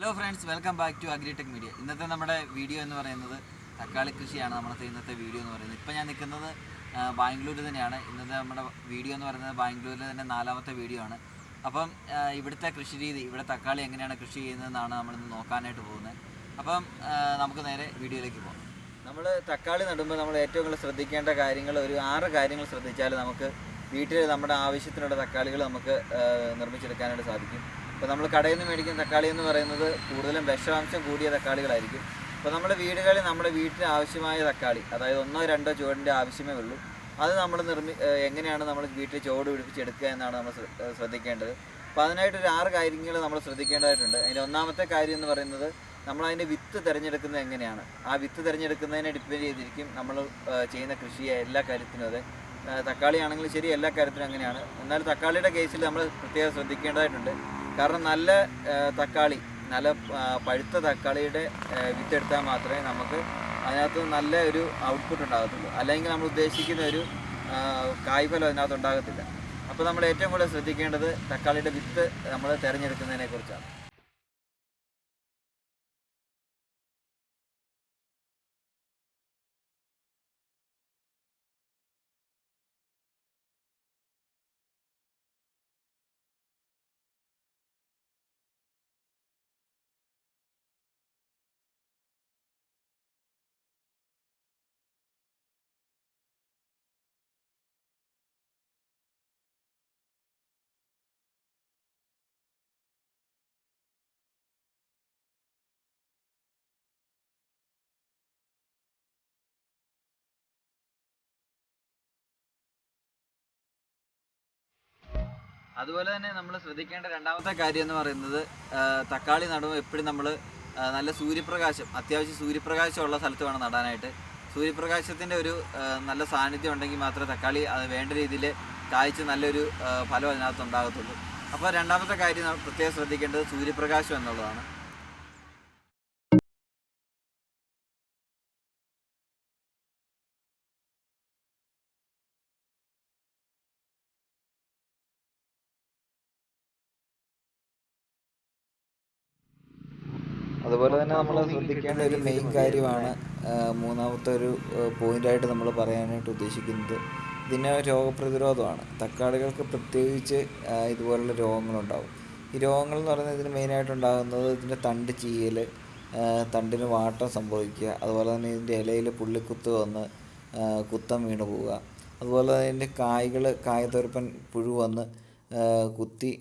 Hello friends welcome back to Agritech Media ഇന്നത്തെ നമ്മുടെ video എന്ന് പറയുന്നത് തക്കാളി കൃഷിയാണ്. നമ്മളത്തെ ഇന്നത്തെ വീഡിയോ എന്ന് പറയുന്നത്. ഇപ്പം ഞാൻ നിൽക്കുന്നത് ബാംഗ്ലൂർ തന്നെയാണ്. ഇന്നത്തെ നമ്മുടെ വീഡിയോ എന്ന് പറയുന്നത് ബാംഗ്ലൂരിലെ തന്നെ നാലാമത്തെ വീഡിയോ ആണ്. അപ്പം ഇവിടുത്തെ കൃഷി രീതി ഇവിടെ തക്കാളി എങ്ങനെയാണ് കൃഷി ചെയ്യുന്നതെന്നാണ് നമ്മളിന്ന് നോക്കാനായിട്ട് പോകുന്നത്. അപ്പം നമുക്ക് നേരെ വീഡിയോയിലേക്ക് പോകാം. നമ്മൾ തക്കാളി നടുമ്പോൾ നമ്മൾ ഏറ്റവും കൂടുതൽ ശ്രദ്ധിക്കേണ്ട കാര്യങ്ങൾ ഒരു ആറ് കാര്യങ്ങൾ ശ്രദ്ധിച്ചാൽ നമുക്ക് വീട്ടിൽ നമ്മുടെ ആവശ്യത്തിനുള്ള തക്കാളികൾ നമുക്ക് നിർമ്മിച്ചെടുക്കാനായിട്ട് സാധിക്കും. ഇപ്പോൾ നമ്മൾ കടയിൽ നിന്ന് മേടിക്കുന്ന തക്കാളി എന്ന് പറയുന്നത് കൂടുതലും വിഷാംശം കൂടിയ തക്കാളികളായിരിക്കും. അപ്പോൾ നമ്മുടെ വീടുകളിൽ നമ്മുടെ വീട്ടിന് ആവശ്യമായ തക്കാളി അതായത് ഒന്നോ രണ്ടോ ചുവടിന്റെ ആവശ്യമേ ഉള്ളൂ. അത് നമ്മൾ നിർമ്മി എങ്ങനെയാണ് നമ്മൾ വീട്ടിൽ ചുവട് പിടിപ്പിച്ചെടുക്കുക എന്നാണ് നമ്മൾ ശ്രദ്ധിക്കേണ്ടത്. അപ്പോൾ അതിനായിട്ട് ഒരു ആറ് കാര്യങ്ങൾ നമ്മൾ ശ്രദ്ധിക്കേണ്ടതായിട്ടുണ്ട്. അതിന്റെ ഒന്നാമത്തെ കാര്യം എന്ന് പറയുന്നത് നമ്മൾ അതിന്റെ വിത്ത് തിരഞ്ഞെടുക്കുന്നത് എങ്ങനെയാണ്? ആ വിത്ത് തിരഞ്ഞെടുക്കുന്നതിനെ ഡിപ്പെൻഡ് ചെയ്തിരിക്കും നമ്മൾ ചെയ്യുന്ന കൃഷിയെ എല്ലാ കാര്യത്തിനും അതെ. തക്കാളി ആണെങ്കിലും ശരി എല്ലാ കാര്യത്തിനും അങ്ങനെയാണ്. എന്നാൽ തക്കാളിയുടെ കേസിൽ നമ്മൾ പ്രത്യേകം ശ്രദ്ധിക്കേണ്ടതായിട്ടുണ്ട്. കാരണം നല്ല തക്കാളി നല്ല പഴുത്ത തക്കാളിയുടെ വിത്തെടുത്താൽ മാത്രമേ നമുക്ക് അതിനകത്ത് നല്ല ഒരു ഔട്ട്പുട്ട് ഉണ്ടാകത്തുള്ളൂ. അല്ലെങ്കിൽ നമ്മൾ ഉദ്ദേശിക്കുന്ന ഒരു കായ്ഫലം അതിനകത്ത് ഉണ്ടാകത്തില്ല. അപ്പോൾ നമ്മൾ ഏറ്റവും കൂടുതൽ ശ്രദ്ധിക്കേണ്ടത് തക്കാളിയുടെ വിത്ത് നമ്മൾ തിരഞ്ഞെടുക്കുന്നതിനെ കുറിച്ചാണ് അതുപോലെ തന്നെ നമ്മൾ ശ്രദ്ധിക്കേണ്ട രണ്ടാമത്തെ കാര്യം എന്ന് പറയുന്നത് തക്കാളി നടുമ്പോൾ എപ്പോഴും നമ്മൾ നല്ല സൂര്യപ്രകാശം അത്യാവശ്യം സൂര്യപ്രകാശമുള്ള സ്ഥലത്ത് വേണം നടാനായിട്ട്. സൂര്യപ്രകാശത്തിന്റെ ഒരു നല്ല സാന്നിധ്യം ഉണ്ടെങ്കിൽ മാത്രമേ തക്കാളി അത് വേണ്ട രീതിയിൽ കായ്ച്ച് നല്ലൊരു ഫലം അതിനകത്ത് ഉണ്ടാകത്തുള്ളൂ. അപ്പോൾ രണ്ടാമത്തെ കാര്യം പ്രത്യേകം ശ്രദ്ധിക്കേണ്ടത് സൂര്യപ്രകാശം എന്നുള്ളതാണ്. അതുപോലെ തന്നെ നമ്മൾ ശ്രദ്ധിക്കേണ്ട ഒരു മെയിൻ കാര്യമാണ് മൂന്നാമത്തെ ഒരു പോയിന്റായിട്ട് നമ്മൾ പറയാനായിട്ട് ഉദ്ദേശിക്കുന്നത് ഇതിന് രോഗപ്രതിരോധമാണ്. തക്കാളികൾക്ക് പ്രത്യേകിച്ച് ഇതുപോലുള്ള രോഗങ്ങളുണ്ടാവും. ഈ രോഗങ്ങൾ എന്ന് പറയുന്നത് ഇതിന് മെയിനായിട്ട് ഉണ്ടാകുന്നത് ഇതിന്റെ തണ്ട് ചീയൽ തണ്ടിന് വാട്ടം സംഭവിക്കുക അതുപോലെ തന്നെ ഇതിന്റെ ഇലയിൽ പുള്ളിക്കുത്ത് വന്ന് കുത്തം വീണ് പോവുക അതുപോലെ തന്നെ ഇതിന്റെ കായ്കൾ കായത്തൊരുപ്പൻ പുഴു വന്ന് കുത്തി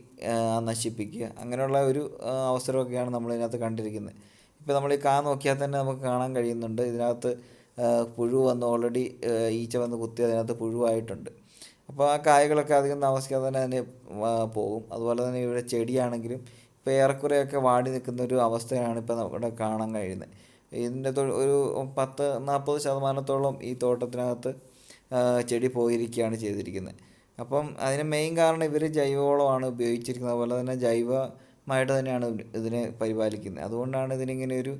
നശിപ്പിക്കുക. അങ്ങനെയുള്ള ഒരു അവസരമൊക്കെയാണ് നമ്മളിതിനകത്ത് കണ്ടിരിക്കുന്നത്. ഇപ്പോൾ നമ്മൾ ഈ കാ നോക്കിയാൽ തന്നെ നമുക്ക് കാണാൻ കഴിയുന്നുണ്ട്. ഇതിനകത്ത് പുഴു വന്ന് ഓൾറെഡി ഈച്ച വന്ന് കുത്തി അതിനകത്ത് പുഴുവായിട്ടുണ്ട്. അപ്പോൾ ആ കായകളൊക്കെ അധികം താമസിക്കാതെ തന്നെ അതിന് പോകും. അതുപോലെ തന്നെ ഇവിടെ ചെടിയാണെങ്കിലും ഇപ്പോൾ ഏറെക്കുറെയൊക്കെ വാടി നിൽക്കുന്ന ഒരു അവസ്ഥയാണ് ഇപ്പോൾ ഇവിടെ കാണാൻ കഴിയുന്നത്. ഇതിന്റെ ഒരു പത്ത് നാൽപ്പത് ശതമാനത്തോളം ഈ തോട്ടത്തിനകത്ത് ചെടി പോയിരിക്കുകയാണ് ചെയ്തിരിക്കുന്നത്. അപ്പം അതിന് മെയിൻ കാരണം ഇവർ ജൈവവളമാണ് ഉപയോഗിച്ചിരിക്കുന്നത്. അതുപോലെ തന്നെ ജൈവമായിട്ട് തന്നെയാണ് ഇതിനെ പരിപാലിക്കുന്നത്. അതുകൊണ്ടാണ് ഇതിനിങ്ങനെ ഒരു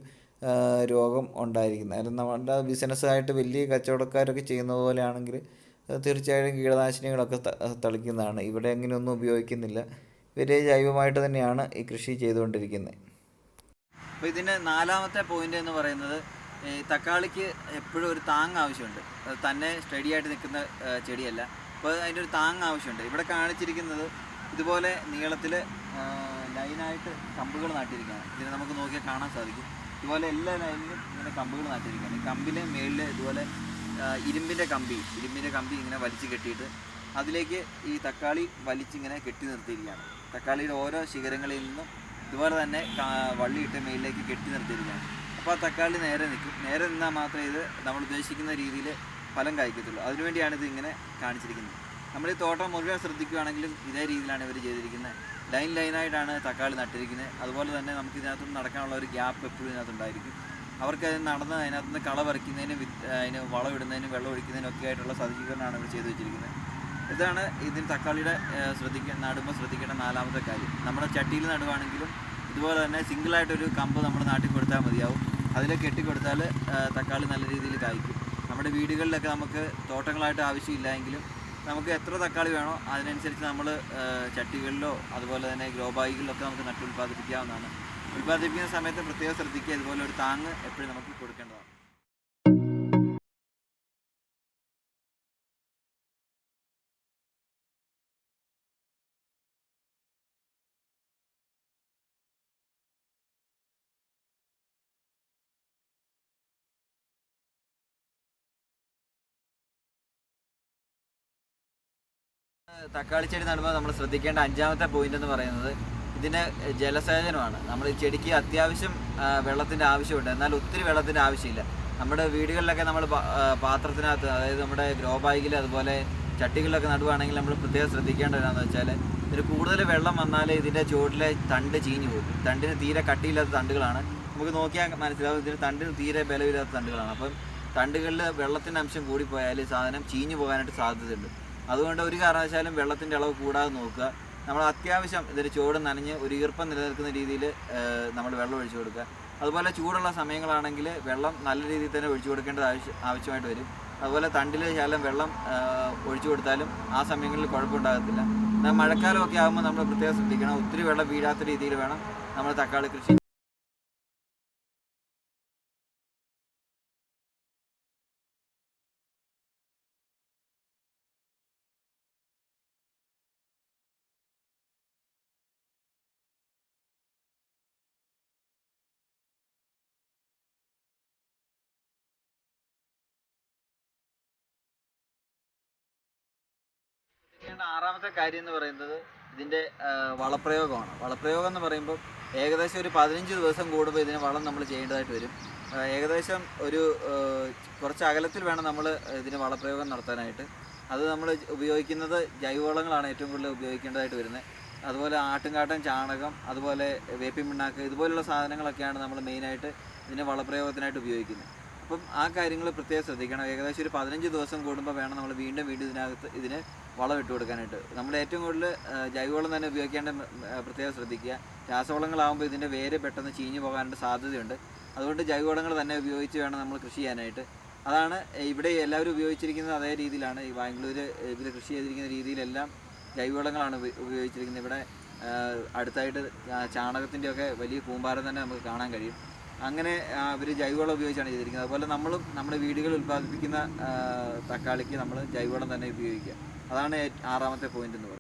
രോഗം ഉണ്ടായിരിക്കുന്നത്. അതിന് നമ്മുടെ ബിസിനസ്സായിട്ട് വലിയ കച്ചവടക്കാരൊക്കെ ചെയ്യുന്ന പോലെയാണെങ്കിൽ തീർച്ചയായും കീടനാശിനികളൊക്കെ തളിക്കുന്നതാണ്. ഇവിടെ അങ്ങനെയൊന്നും ഉപയോഗിക്കുന്നില്ല. ഇവർ ജൈവമായിട്ട് തന്നെയാണ് ഈ കൃഷി ചെയ്തുകൊണ്ടിരിക്കുന്നത്. അപ്പോൾ ഇതിന്റെ നാലാമത്തെ പോയിന്റ് എന്ന് പറയുന്നത് തക്കാളിക്ക് എപ്പോഴും ഒരു താങ് ആവശ്യമുണ്ട്. അത് തന്നെ സ്റ്റഡി ആയിട്ട് നിൽക്കുന്ന ചെടിയല്ല. അപ്പോൾ അതിന്റെ ഒരു താങ് ആവശ്യമുണ്ട്. ഇവിടെ കാണിച്ചിരിക്കുന്നത് ഇതുപോലെ നീളത്തിൽ ലൈനായിട്ട് കമ്പുകൾ നാട്ടിയിരിക്കുകയാണ്. ഇതിനെ നമുക്ക് നോക്കിയാൽ കാണാൻ സാധിക്കും. ഇതുപോലെ എല്ലാ ലൈനിലും ഇങ്ങനെ കമ്പുകൾ നാട്ടിയിരിക്കുകയാണ്. ഈ കമ്പിന് മേളിൽ ഇതുപോലെ ഇരുമ്പിന്റെ കമ്പി ഇരുമ്പിന്റെ കമ്പി ഇങ്ങനെ വലിച്ചു കെട്ടിയിട്ട് അതിലേക്ക് ഈ തക്കാളി വലിച്ചിങ്ങനെ കെട്ടി നിർത്തിയിരിക്കുകയാണ്. തക്കാളിയുടെ ഓരോ ശിഖരങ്ങളിൽ നിന്നും ഇതുപോലെ തന്നെ വള്ളിയിട്ട് മേലിലേക്ക് കെട്ടി നിർത്തിയിരിക്കുകയാണ്. അപ്പോൾ ആ തക്കാളി നേരെ നിൽക്കും. നേരെ നിന്നാൽ മാത്രമേ ഇത് നമ്മൾ ഉദ്ദേശിക്കുന്ന രീതിയിൽ ഫലം കായ്ക്കത്തുള്ളൂ. അതിനുവേണ്ടിയാണ് ഇത് ഇങ്ങനെ കാണിച്ചിരിക്കുന്നത്. നമ്മൾ ഈ തോട്ടം മുഴുവൻ ശ്രദ്ധിക്കുകയാണെങ്കിലും ഇതേ രീതിയിലാണ് ഇവർ ചെയ്തിരിക്കുന്നത്. ലൈൻ ലൈനായിട്ടാണ് തക്കാളി നട്ടിരിക്കുന്നത്. അതുപോലെ തന്നെ നമുക്ക് ഇതിനകത്തുനിന്ന് നടക്കാനുള്ള ഒരു ഗ്യാപ്പ് എപ്പോഴും ഇതിനകത്തുണ്ടായിരിക്കും. അവർക്ക് അതിന് നടന്ന് അതിനകത്തുനിന്ന് കള പറിക്കുന്നതിനും വിത്ത് അതിന് വളം ഇടുന്നതിനും വെള്ളം ഒഴിക്കുന്നതിനും ഒക്കെ ആയിട്ടുള്ള സജ്ജീകരണമാണ് ഇവർ ചെയ്തു വെച്ചിരിക്കുന്നത്. ഇതാണ് ഇതിന് തക്കാളിയുടെ ശ്രദ്ധിക്ക നടുമ്പോൾ ശ്രദ്ധിക്കേണ്ട നാലാമത്തെ കാര്യം. നമ്മുടെ ചട്ടിയിൽ നടുവാണെങ്കിലും ഇതുപോലെ തന്നെ സിംഗിളായിട്ടൊരു കമ്പ് നമ്മുടെ നാട്ടിൽ കൊടുത്താൽ മതിയാവും. അതിൽ കെട്ടിക്കൊടുത്താൽ തക്കാളി നല്ല രീതിയിൽ കായ്ക്കും. നമ്മുടെ വീടുകളിലൊക്കെ നമുക്ക് തോട്ടങ്ങളായിട്ട് ആവശ്യമില്ല എങ്കിലും നമുക്ക് എത്ര തക്കാളി വേണോ അതിനനുസരിച്ച് നമ്മൾ ചട്ടികളിലോ അതുപോലെ തന്നെ ഗ്രോ ബാഗുകളിലൊക്കെ നമുക്ക് നട്ടുൽപ്പാദിപ്പിക്കാവുന്നതാണ്. ഉൽപ്പാദിപ്പിക്കുന്ന സമയത്ത് പ്രത്യേകം ശ്രദ്ധിക്കുക ഇതുപോലെ ഒരു താങ്ങ് എപ്പോഴും നമുക്ക് കൊടുക്കേണ്ടതാണ്. തക്കാളി ചെടി നടുമ്പോൾ നമ്മൾ ശ്രദ്ധിക്കേണ്ട അഞ്ചാമത്തെ പോയിന്റ് എന്ന് പറയുന്നത് ഇതിന് ജലസേചനമാണ്. നമ്മൾ ഈ ചെടിക്ക് അത്യാവശ്യം വെള്ളത്തിന്റെ ആവശ്യമുണ്ട്. എന്നാൽ ഒത്തിരി വെള്ളത്തിന്റെ ആവശ്യമില്ല. നമ്മുടെ വീടുകളിലൊക്കെ നമ്മൾ പാത്രത്തിനകത്ത് അതായത് നമ്മുടെ ഗ്രോ ബാഗിൽ അതുപോലെ ചട്ടികളിലൊക്കെ നടുവാണെങ്കിൽ നമ്മൾ പ്രത്യേകം ശ്രദ്ധിക്കേണ്ടത് എന്താണെന്ന് വെച്ചാൽ ഇതിന് കൂടുതൽ വെള്ളം വന്നാൽ ഇതിന്റെ ചുവട്ടിലെ തണ്ട് ചീഞ്ഞു പോകും. തണ്ടിന് തീരെ കട്ടിയില്ലാത്ത തണ്ടുകളാണ്. നമുക്ക് നോക്കിയാൽ മനസ്സിലാവും ഇതിന് തണ്ടിന് തീരെ ബലമില്ലാത്ത തണ്ടുകളാണ്. അപ്പം തണ്ടുകളിൽ വെള്ളത്തിന്റെ അംശം കൂടിപ്പോയാൽ സാധനം ചീഞ്ഞു പോകാനായിട്ട് സാധ്യതയുണ്ട്. അതുകൊണ്ട് ഒരു കാരണവശാലും വെള്ളത്തിന്റെ അളവ് കൂടാതെ നോക്കുക. നമ്മൾ അത്യാവശ്യം ഇതൊരു ചുവട് നനഞ്ഞ് ഒരു ഈർപ്പം നിലനിൽക്കുന്ന രീതിയിൽ നമ്മൾ വെള്ളം ഒഴിച്ചു കൊടുക്കുക. അതുപോലെ ചൂടുള്ള സമയങ്ങളാണെങ്കിൽ വെള്ളം നല്ല രീതിയിൽ തന്നെ ഒഴിച്ചു കൊടുക്കേണ്ടത് ആവശ്യം ആവശ്യമായിട്ട് വരും. അതുപോലെ തണ്ടിലെ ശകലം വെള്ളം ഒഴിച്ചു കൊടുത്താലും ആ സമയങ്ങളിൽ കുഴപ്പമുണ്ടാകത്തില്ല. എന്നാൽ മഴക്കാലമൊക്കെ ആകുമ്പോൾ നമ്മൾ പ്രത്യേകം ശ്രദ്ധിക്കണം. ഒത്തിരി വെള്ളം വീഴാത്ത രീതിയിൽ വേണം നമ്മൾ തക്കാളി കൃഷി ശ്രദ്ധിക്കേണ്ട ആറാമത്തെ കാര്യം എന്ന് പറയുന്നത് ഇതിന്റെ വളപ്രയോഗമാണ്. വളപ്രയോഗം എന്ന് പറയുമ്പോൾ ഏകദേശം ഒരു പതിനഞ്ച് ദിവസം കൂടുമ്പോൾ ഇതിന് വളം നമ്മൾ ചെയ്യേണ്ടതായിട്ട് വരും. ഏകദേശം ഒരു കുറച്ച് അകലത്തിൽ വേണം നമ്മൾ ഇതിന് വളപ്രയോഗം നടത്താനായിട്ട്. അത് നമ്മൾ ഉപയോഗിക്കുന്നത് ജൈവവളങ്ങളാണ് ഏറ്റവും കൂടുതൽ ഉപയോഗിക്കേണ്ടതായിട്ട് വരുന്നത്. അതുപോലെ ആട്ടുംകാട്ടൻ ചാണകം അതുപോലെ വേപ്പിൻ പിണ്ണാക്ക് ഇതുപോലുള്ള സാധനങ്ങളൊക്കെയാണ് നമ്മൾ മെയിനായിട്ട് ഇതിന് വളപ്രയോഗത്തിനായിട്ട് ഉപയോഗിക്കുന്നത്. അപ്പം ആ കാര്യങ്ങൾ പ്രത്യേകം ശ്രദ്ധിക്കണം. ഏകദേശം ഒരു പതിനഞ്ച് ദിവസം കൂടുമ്പോൾ വേണം നമ്മൾ വീണ്ടും വീണ്ടും ഇതിനകത്ത് ഇതിന് വളം ഇട്ട് കൊടുക്കാനായിട്ട്. നമ്മൾ ഏറ്റവും കൂടുതൽ ജൈവവളം തന്നെ ഉപയോഗിക്കേണ്ട പ്രത്യേകം ശ്രദ്ധിക്കുക. രാസവളങ്ങളാകുമ്പോൾ ഇതിന്റെ വേര് പെട്ടെന്ന് ചീഞ്ഞു പോകാനുള്ള സാധ്യതയുണ്ട്. അതുകൊണ്ട് ജൈവവളങ്ങൾ തന്നെ ഉപയോഗിച്ച് വേണം നമ്മൾ കൃഷി ചെയ്യാനായിട്ട്. അതാണ് ഇവിടെ എല്ലാവരും ഉപയോഗിച്ചിരിക്കുന്നത് അതേ രീതിയിലാണ്. ഈ ബാംഗ്ലൂർ ഇതിൽ കൃഷി ചെയ്തിരിക്കുന്ന രീതിയിലെല്ലാം ജൈവവളങ്ങളാണ് ഉപയോഗിച്ചിരിക്കുന്നത്. ഇവിടെ അടുത്തായിട്ട് ചാണകത്തിന്റെയൊക്കെ വലിയ കൂമ്പാരം തന്നെ നമുക്ക് കാണാൻ കഴിയും. അങ്ങനെ അവർ ജൈവവളം ഉപയോഗിച്ചാണ് ചെയ്തിരിക്കുന്നത്. അതുപോലെ നമ്മളും നമ്മുടെ വീടുകളിൽ ഉൽപ്പാദിപ്പിക്കുന്ന തക്കാളിക്ക് നമ്മൾ ജൈവവളം തന്നെ ഉപയോഗിക്കുക. അതാണ് ആറാമത്തെ പോയിന്റ് എന്ന് പറയുന്നത്.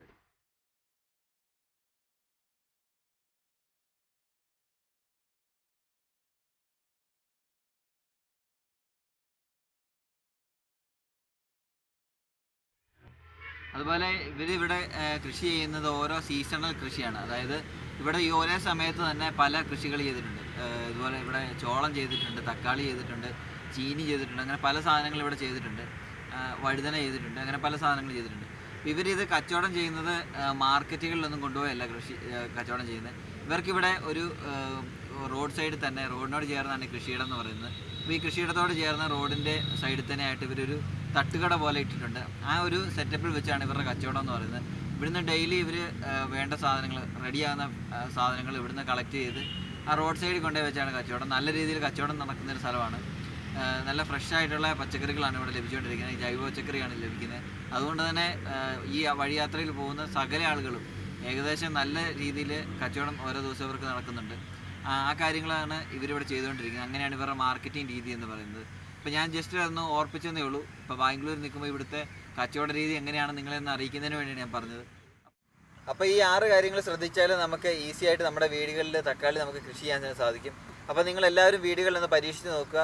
അതുപോലെ ഇവരിവിടെ കൃഷി ചെയ്യുന്നത് ഓരോ സീസണൽ കൃഷിയാണ്. അതായത് ഇവിടെ ഈ ഒരേ സമയത്ത് തന്നെ പല കൃഷികൾ ചെയ്തിട്ടുണ്ട്. ഇതുപോലെ ഇവിടെ ചോളം ചെയ്തിട്ടുണ്ട് തക്കാളി ചെയ്തിട്ടുണ്ട് ചീനി ചെയ്തിട്ടുണ്ട് അങ്ങനെ പല സാധനങ്ങൾ ഇവിടെ ചെയ്തിട്ടുണ്ട്. വഴുതന ചെയ്തിട്ടുണ്ട് അങ്ങനെ പല സാധനങ്ങൾ ചെയ്തിട്ടുണ്ട്. ഇവരിത് കച്ചവടം ചെയ്യുന്നത് മാർക്കറ്റുകളിലൊന്നും കൊണ്ടുപോയല്ല കൃഷി കച്ചവടം ചെയ്യുന്നത്. ഇവർക്കിവിടെ ഒരു റോഡ് സൈഡിൽ തന്നെ റോഡിനോട് ചേർന്നാണ് കൃഷിയിടം എന്ന് പറയുന്നത്. അപ്പോൾ ഈ കൃഷിയിടത്തോട് ചേർന്ന റോഡിന്റെ സൈഡിൽ തന്നെ ആയിട്ട് ഇവരൊരു തട്ടുകട പോലെ ഇട്ടിട്ടുണ്ട്. ആ ഒരു സെറ്റപ്പിൽ വെച്ചാണ് ഇവരുടെ കച്ചവടം എന്ന് പറയുന്നത്. ഇവിടുന്ന് ഡെയിലി ഇവർ വേണ്ട സാധനങ്ങൾ റെഡിയാകുന്ന സാധനങ്ങൾ ഇവിടുന്ന് കളക്ട് ചെയ്ത് ആ റോഡ് സൈഡിൽ കൊണ്ടുപോയി വെച്ചാണ് കച്ചവടം. നല്ല രീതിയിൽ കച്ചവടം നടക്കുന്ന ഒരു സ്ഥലമാണ്. നല്ല ഫ്രഷ് ആയിട്ടുള്ള പച്ചക്കറികളാണ് ഇവിടെ ലഭിച്ചുകൊണ്ടിരിക്കുന്നത്. ജൈവ പച്ചക്കറിയാണ് ലഭിക്കുന്നത്. അതുകൊണ്ട് തന്നെ ഈ വഴിയാത്രയിൽ പോകുന്ന സകല ആളുകളും ഏകദേശം നല്ല രീതിയിൽ കച്ചവടം ഓരോ ദിവസവും ഇവർക്ക് നടക്കുന്നുണ്ട്. ആ കാര്യങ്ങളാണ് ഇവരിവിടെ ചെയ്തുകൊണ്ടിരിക്കുന്നത്. അങ്ങനെയാണ് ഇവരുടെ മാർക്കറ്റിംഗ് രീതി എന്ന് പറയുന്നത്. ഇപ്പോൾ ഞാൻ ജസ്റ്റ് അതൊന്ന് ഓർപ്പിച്ചെന്നേ ഉള്ളൂ. ഇപ്പോൾ ബാംഗ്ലൂർ നിൽക്കുമ്പോൾ ഇവിടുത്തെ കച്ചവട രീതി എങ്ങനെയാണ് നിങ്ങളെന്ന് അറിയിക്കുന്നതിന് വേണ്ടിയാണ് ഞാൻ പറഞ്ഞത്. അപ്പോൾ ഈ ആറ് കാര്യങ്ങൾ ശ്രദ്ധിച്ചാൽ നമുക്ക് ഈസി ആയിട്ട് നമ്മുടെ വീടുകളിൽ തക്കാളി നമുക്ക് കൃഷി ചെയ്യാൻ സാധിക്കും. അപ്പോൾ നിങ്ങൾ എല്ലാവരും വീടുകളിൽ ഒന്ന് പരീക്ഷിച്ച് നോക്കുക.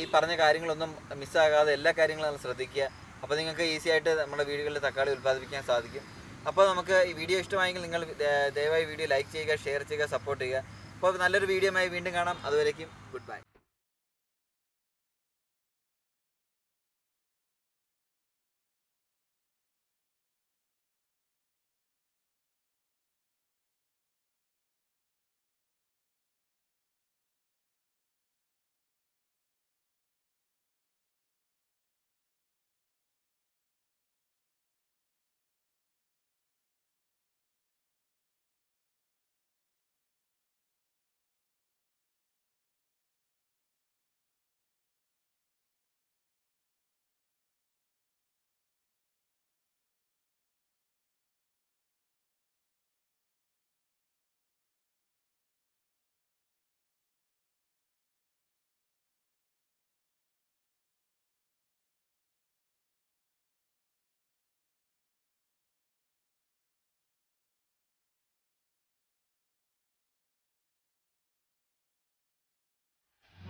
ഈ പറഞ്ഞ കാര്യങ്ങളൊന്നും മിസ്സാകാതെ എല്ലാ കാര്യങ്ങളും നമ്മൾ ശ്രദ്ധിക്കുക. അപ്പോൾ നിങ്ങൾക്ക് ഈസി ആയിട്ട് നമ്മുടെ വീടുകളിൽ തക്കാളി ഉൽപ്പാദിപ്പിക്കാൻ സാധിക്കും. അപ്പോൾ നമുക്ക് ഈ വീഡിയോ ഇഷ്ടമായെങ്കിൽ നിങ്ങൾ ദയവായി വീഡിയോ ലൈക്ക് ചെയ്യുക ഷെയർ ചെയ്യുക സപ്പോർട്ട് ചെയ്യുക. അപ്പോൾ നല്ലൊരു വീഡിയോ വീണ്ടും കാണാം. അതുവരേക്കും ഗുഡ് ബൈ